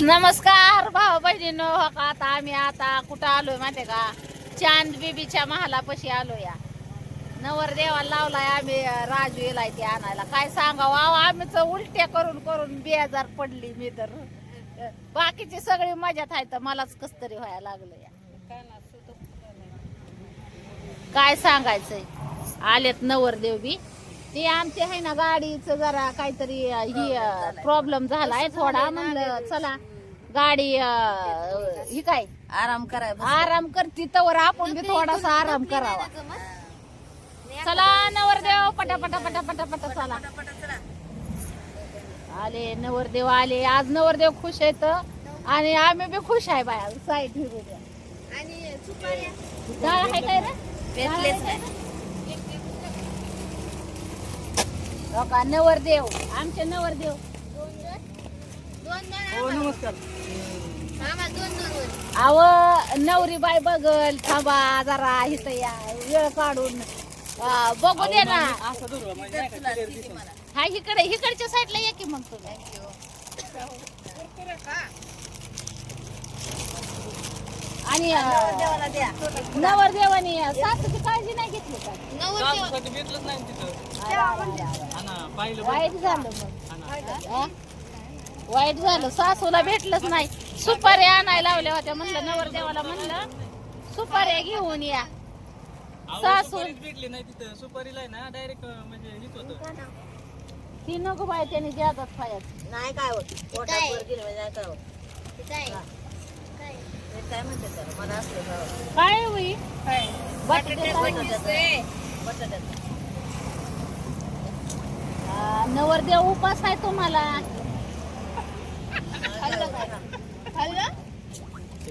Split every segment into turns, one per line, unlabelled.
नमस्कार भाऊ बहिणीनो. हो का आता आम्ही आता कुठं आलोय माहिती का? चांद बीबीच्या महालापाशी आलो या नवर देवाला लावलाय आम्ही राजू येलाय ते आणायला. काय सांगावं? अहो, आम्ही तर उलट्या करून करून बेजार पडली मी तर. बाकीची सगळी मजात आहे तर मलाच कस तरी व्हायला लागलं या काय सांगायचंय? आलेत नवरदेव बी. ते आमचे आहे ना गाडीचं जरा काहीतरी ही प्रॉब्लेम झालाय. थोडा म्हणलं चला गाडी अं, ही काय?
आराम कराय
आराम करती तर आपण बी थोडासा आराम करावा. चला नवरदेव पटा पटा पटा पटा पटा चला. आले नवरदेव आले. आज नवरदेव खुश आहेत आणि आम्ही बी खुश आहे बाया. साईड हिरू द्या. डाळ आहे काय रे? डाळ आहे काय? रे? हो का नवरदेव. आमचे नवरदेव.
हो नमस्कार.
अव नवरी बाय बघल थांबा जरा इथं या वेळ काढून. अं, बघू दे ना.
असं धरू म्हणजे नाही का? clear दिसेल.
हा इकडे इकडच्या साईडला या की मग तुम्ही. आणि नवरदेवानी सासूची काळजी नाही घेतली का?
सासूसाठी भेटलंच नाही तिथं.
अरे, अरे, अरे.
हा ना पाहिलं बरं.
वाईट झालं मग.
हा ना.
हा? वाईट झालं. सासूला भेटलंच नाही. सुपाऱ्या आणायला लावल्या होत्या म्हणलं नवरदेवाला म्हणलं सुपाऱ्या घेऊन या.
अहो,
सासू.
सुपारीच भेटली नाही तिथं. सुपारीला आहे ना डायरेक्ट म्हणजे हेच होतं.
ती नको बाय त्याने ज्यादाच खायचं
नाही काय होत. पोटात गेलं म्हणजे नाही काय होत. काय म्हणते त्याला? मला असलं गावात.
काय होई नवरदेव उपास आहे तुम्हाला.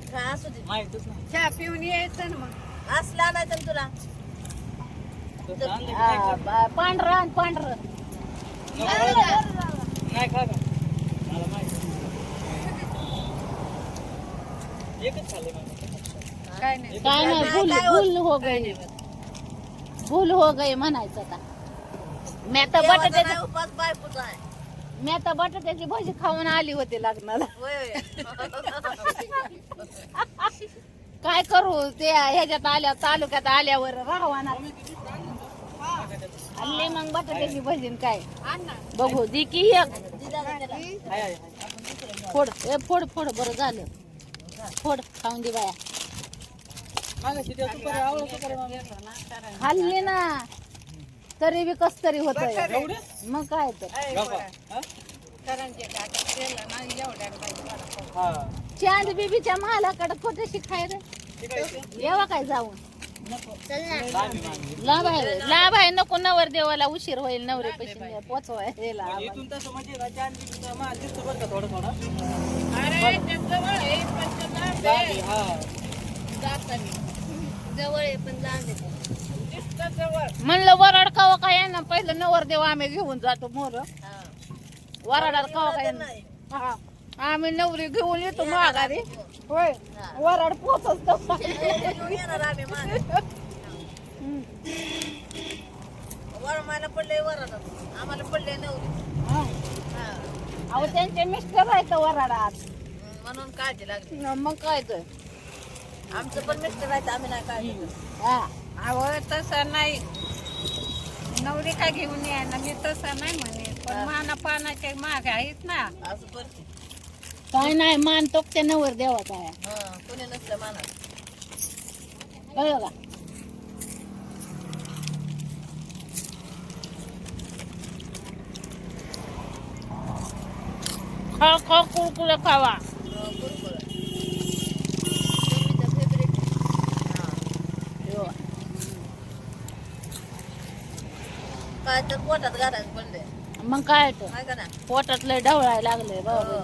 काय असू दे.
माहितच नाही.
चहा पिऊन यायचं ना मग.
असलं तुला.
नाही खात.
ब- पांढरं आणि पांढरं.
नाही खा का मला माहिती एकच खाल्ले मला
काय नाही.
काय नाही भूल भूल हो गई. भूल हो गई म्हणायचं आता. मी आता बटाट्याची
उपास बायकोचा आहे.
मी आता बटाट्याची भाजी खाऊन आली होती लग्नाला. काय करू? ते ह्याच्यात आल्या तालुक्यात आल्यावर राहवाना आणले मग बटाट्याची भजी न काय? बघू दे की एक. फोड ए फोड फोड बरं झालं. फोड खाऊन दे बाया. खाल्ली ना तरी बी कस तरी होत? मग काय तर. चांद बीबीच्या महालाकडे खोटे शिकाय रे
ठीक आहे.
येवा काय जाऊन. लाभ आहे लाभ आहे नको नवर देवाला उशीर होईल नवरे पैसे पोचवायला
म्हणजे इथून तसं म्हणजे बरं का थोडं थोडं?
जवळ आहे पण लांब आहे.
हा
म्हणलं वराड कावा काय ना पहिलं नवर देव आम्ही घेऊन जातो मोर.
हा.
वराडात कावा काय
नाही.
हा. आम्ही नवरी घेऊन येतो माघारी. होय. वराड पोचत
घेऊन येणार आम्ही मागे. वर मला पडले वराडात आम्हाला पडले नवरी.
अहो त्यांचे मिस्टर आहेत वराडात.
म्हणून काळजी लागली.
मग काय तर.
आमचं पण मिस्टर आहे आम्ही नाही काळजी.
हा.
अहो तसं नाही. नवरी काय घेऊन या ना मी तसं नाही म्हणे पण माना पानाचे मागे आहेत ना.
असं करते
काय नाही मानतो त्या नवर देवाचा आहे
हा कोणी नसलं माना
कळलं का? खा खा कुरकुरे खावा. हो.
काय तर पोटात घालायचं पडले
मग काय तर.
काय
पोटात लय ढवळायला लागले बाबा.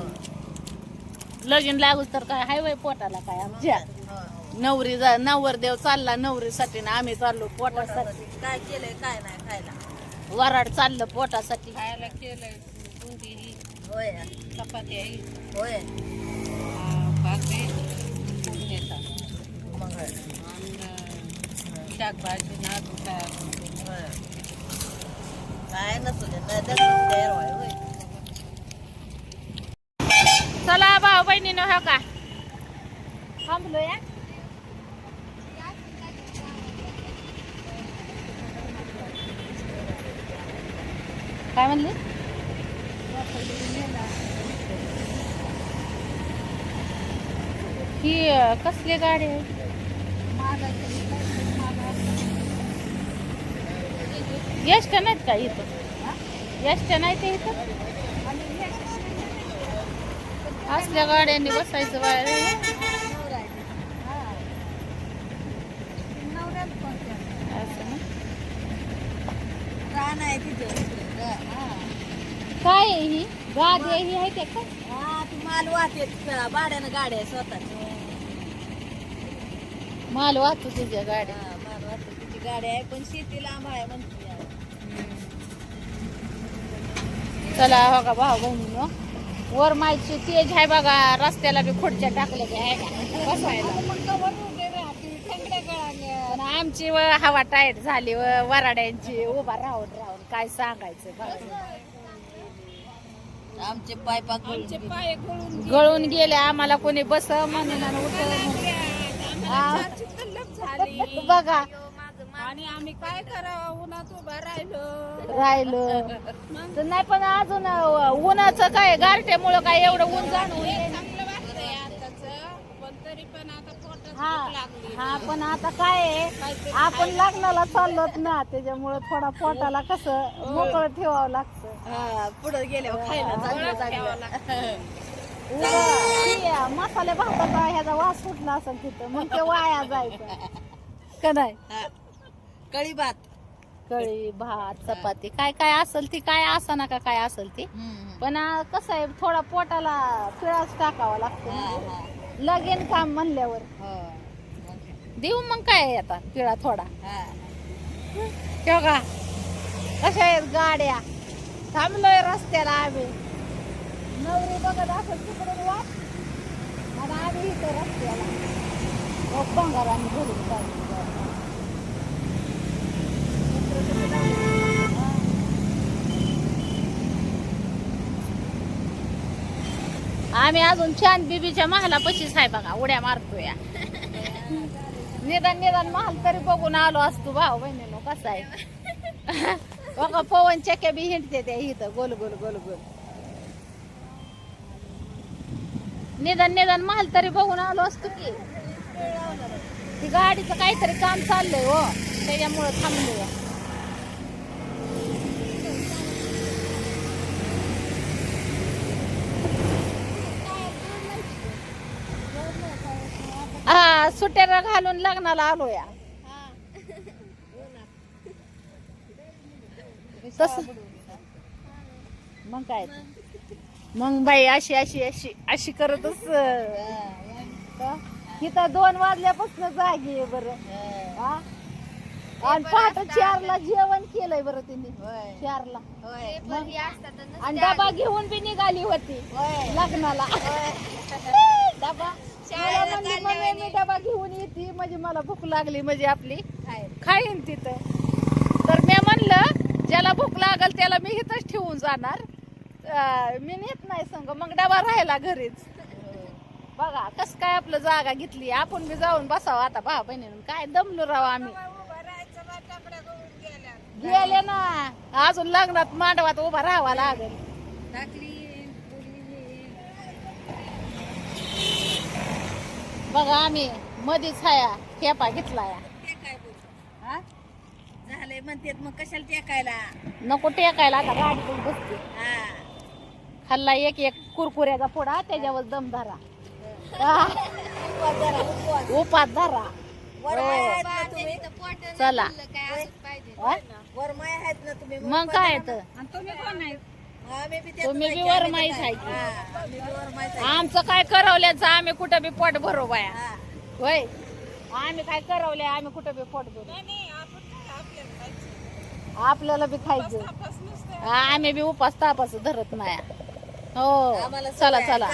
लगीन लागू तर काय हायवे पोटाला काय आमच्या? नवरी जा नवर देव चालला नवरीसाठी ना आम्ही चाललो पोटासाठी.
काय केलंय काय नाही खायला?
वराड चाललं पोटासाठी.
खायला केलंय बुंदी ही
होय.
चपाती ही
होय.
भाकरी
मग होय.
शाकभाजी ना
होय. काय नसू दे नाही तर तयार व्हाय होय
हो का? थांबलो या. काय म्हणली? ही कसली गाडी आहे? यष्ट नाहीत का इथं? यष्ट नाही ते इथं? असल्या गाड्यांनी बसायचं बाहेर. काय आहे ही? गाडी आहे ही आहे ते का?
हा माल वाहते भाड्यानं गाड्या स्वतःची.
माल वाहतो तुझ्या गाड्या.
हा, माल वाहते तिची गाडी आहे पण शेती लांब आहे म्हणते.
चला हो का भाऊ बहिणीनो? वर मायची तेज आहे बघा रस्त्याला बी खुर्च्या टाकल्या की आहे का? बसायला पण आमची व हवा टाईट झाली व वराड्यांची. उभा राहून राहून काय सांगायचं बघा.
आमचे पाय
पाय गळून
गेले. आम्हाला कोणी बस म्हणून बघा
आणि आम्ही काय करावं? उन्हात उभा राहिलो.
राहिलं. तर नाही पण अजून उन्हाचं काय गारठ्यामुळं काय एवढं ऊन जाणवून येईना.
चांगलं वाटतंय आताच पण तरी पण आता पोटात
हा
भूक लागली.
हा पण आता काय आहे आपण लग्नाला चाललोत ना त्याच्यामुळं थोडा पोटाला कसं मोकळं ठेवावं लागतं.
हा पुढे गेल्यावर खायला चांगलं चांगलं.
उगा ते मसाले भाताचा ह्याचा वास सुटला असेल तिथं मग ते वाया जायचं. का नाही?
हा. कळी भात.
कळी भात चपाती. काय काय असेल ती काय असं ना का काय असेल ती. पण कसं आहे थोडा पोटाला पिळाच टाकावा लागतो.
हा, हा.
लगेन काम म्हणल्यावर.
हो.
देऊ मग काय आता पिळा थोडा.
हा.
का? कशा आहेत गाड्या? थांबलोय रस्त्याला आम्ही. नवरी बघत असत तिकडून वाट. आणि आम्ही इथं रस्त्याला. मग भरून चाललो. आम्ही अजून छान बीबीच्या महाला पशीच आहे बघा उड्या मारतोय. निदान निदान महाल तरी बघून आलो असतो भाऊ बहिणीनो कसा आहे? बघा पवन चक्या बी हिंडते त्या इथं गोल गोल गोल गोल. निदान निदान महाल तरी बघून आलो असतो की. ती गाडीचं काहीतरी काम चाललंय हो त्याच्यामुळं थांबलोय हा सुट्याला घालून लग्नाला आलो या तस. मग काय. मग बाई अशी अशी अशी अशी करतच अं, इथं दोन वाजल्यापासून जागी आहे बरं. हा? आणि पहाटे चारला जेवण केलंय बरं तिने. चारला. आणि डबा घेऊन बी निघाली होती. लग्नाला. डबा? मला म्हणली, "मम्मी, मी डबा घेऊन येते. म्हणजे मला भूक लागली म्हणजे आपली खाईन तिथं. तर मी म्हणलं ज्याला भूक लागल त्याला मी इथंच ठेवून जाणार. अं, मी नेत नाही संग मग डबा राहिला घरीच. बघा कस काय आपलं जागा घेतली. आपण बी जाऊन बसावं आता भाऊ बहिणीनं काय दमलो राव आम्ही. गेले ना. अजून लग्नात मांडवात उभा राहावा लागेल.
टाकली.
बघा आम्ही मधीच हाया खेपा घेतला या
काय बोलतो हा? झालंय म्हणतेत मग कशाला टेकायला?
नको टेकायला आता गाडीतून बसते.
हा.
खाल्ला एक एक कुरकुऱ्याचा फोडा त्याच्यावर दम धरा. हा,
उपवास धरा, उपवास.
उपात धरा
वर
हो.
माया आहेत ना तुम्ही?
चला. वा?
वर माया आहेत ना तुम्ही?
मग काय तर?
आणि तुम्ही कोण आहे?
आम्ही बी त्यातच
तुम्ही बी वर माहीत आहे.
हा.
आमचं काय करवल्याचं आम्ही कुठं बी पोट भरू बाया.
हा.
होय. आम्ही काय करवले आम्ही कुठं बी पोट भरू.
नाही नाही आपण काय आपल्याला
बी खायचं. हा, आम्ही बी उपास तापास धरत नाही. हो
आम्हाला
चला. चला.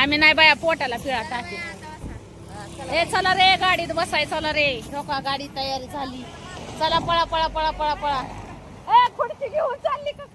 आम्ही नाही बाया पोटाला पिळा टाकी. ए चला रे गाडीत बसाय चला रे. हो का गाडी तयारी झाली? चला पळा पळा पळा पळा पळा. ए खुर्ची घेऊन चालली का